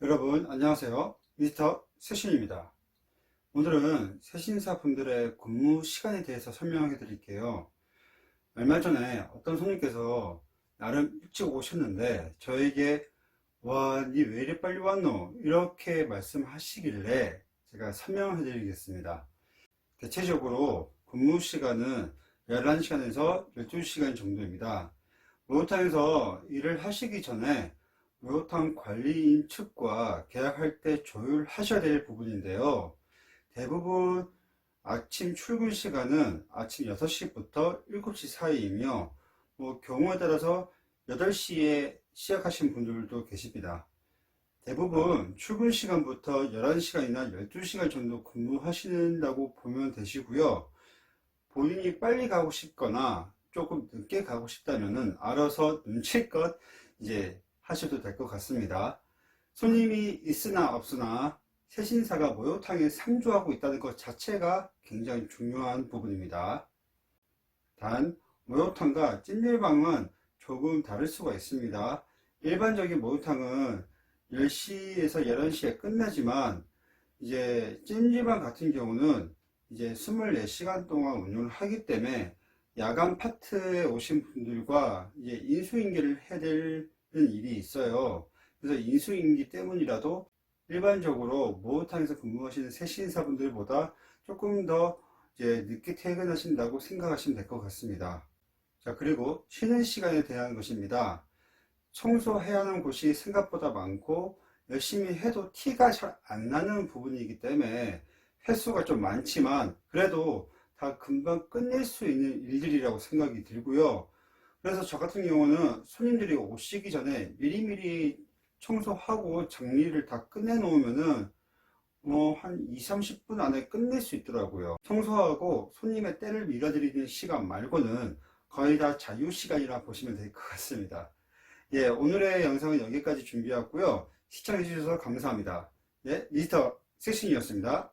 여러분 안녕하세요. 미스터 세신입니다. 오늘은 세신사 분들의 근무 시간에 대해서 설명해 드릴게요 얼마 전에 어떤 손님께서 나름 일찍 오셨는데 저에게 와 니 왜 이리 빨리 왔노? 이렇게 말씀하시길래 제가 설명해 드리겠습니다. 대체적으로 근무 시간은 11시간에서 12시간 정도입니다. 목욕탕에서 일을 하시기 전에 목욕탕 관리인 측과 계약할 때 조율하셔야 될 부분인데요. 대부분 아침 출근 시간은 아침 6시부터 7시 사이이며 뭐 경우에 따라서 8시에 시작하신 분들도 계십니다. 대부분 출근 시간부터 11시간이나 12시간 정도 근무하신다고 보면 되시고요. 본인이 빨리 가고 싶거나 조금 늦게 가고 싶다면은 알아서 눈치껏 이제 하셔도 될 것 같습니다. 손님이 있으나 없으나 세신사가 목욕탕에 상주하고 있다는 것 자체가 굉장히 중요한 부분입니다. 단 목욕탕과 찜질방은 조금 다를 수가 있습니다. 일반적인 목욕탕은 10시에서 11시에 끝나지만 이제 찜질방 같은 경우는 이제 24시간 동안 운영을 하기 때문에 야간 파트에 오신 분들과 이제 인수인계를 해야 될 일이 있어요. 그래서 인수인기 때문이라도 일반적으로 목욕탕에서 근무하시는 세신사분들보다 조금 더 이제 늦게 퇴근하신다고 생각하시면 될 것 같습니다. 자, 그리고 쉬는 시간에 대한 것입니다. 청소해야 하는 곳이 생각보다 많고 열심히 해도 티가 잘 안 나는 부분이기 때문에 횟수가 좀 많지만 그래도 다 금방 끝낼 수 있는 일들이라고 생각이 들고요. 그래서 저 같은 경우는 손님들이 오시기 전에 미리미리 청소하고 정리를 다 끝내 놓으면은 뭐한 2, 30분 안에 끝낼 수 있더라고요. 청소하고 손님의 때를 밀어드리는 시간 말고는 거의 다 자유 시간이라 보시면 될 것 같습니다. 예, 오늘의 영상은 여기까지 준비했고요. 시청해 주셔서 감사합니다. 예, 미스터 섹신이었습니다.